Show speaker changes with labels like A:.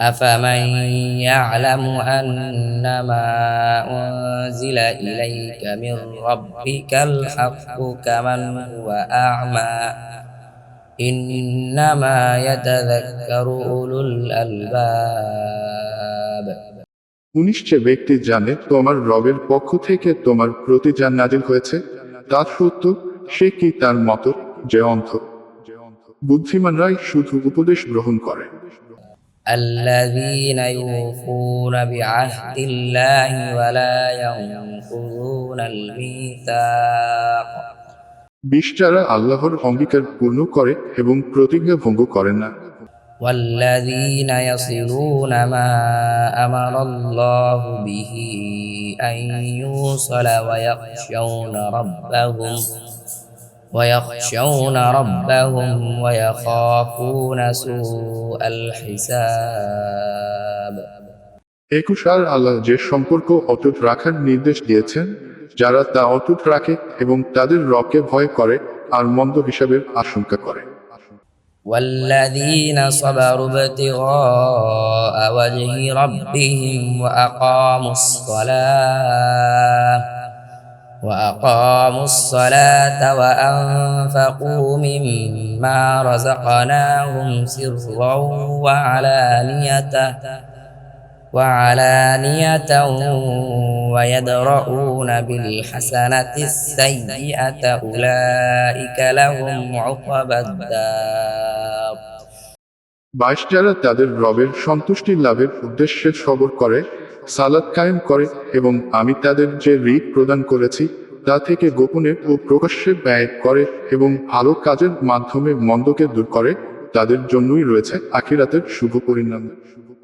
A: أفمن يعلم أنما أنزل إليك من ربك الحق كمن هو أعمى إنما يتذكر أولو الألباب
B: উনিশ যে ব্যক্তি জানে তোমার রবের পক্ষ থেকে তোমার প্রতি যা নাজিল হয়েছে তা সত্য সে কি তার মতো যে অন্ধ বুদ্ধিমানরাই শুধু উপদেশ গ্রহণ করে
A: الذين يوفون بعهد الله ولا ينقضون الميثاق
B: বিশ যারা আল্লাহর অঙ্গীকার পূর্ণ করে এবং প্রতিজ্ঞা ভঙ্গ করে না
A: والذين يصلون ما أمر الله به أن يوصل ويخشون ربهم ويخشون ربهم ويخافون سوء الحساب
B: একুশ আর আল্লাহ যে সম্পর্ক অটুট রাখার নির্দেশ দিয়েছেন যারা তা অটুট রাখে এবং তাদের রবকে ভয় করে আর মন্দ হিসাবের আশঙ্কা করে
A: والذين صبروا ابتغاء وجه ربهم وأقاموا الصلاة وأقاموا الصلاة وأنفقوا مما رزقناهم سرا وعلانية وعلانية ويدرؤون بالحسنة السيئة أولئك لهم عقبى الدار
B: বাইশ যারা তাদের রবের সন্তুষ্টি লাভের উদ্দেশ্যে সবর করে সালাদ কায়েম করে এবং আমি তাদের যে ঋণ প্রদান করেছি, তা থেকে গোপনে ও প্রকাশ্যে ব্যয় করে এবং ভালো কাজের মাধ্যমে মন্দকে দূর করে, তাদের জন্যই রয়েছে আখিরাতের শুভ পরিণাম।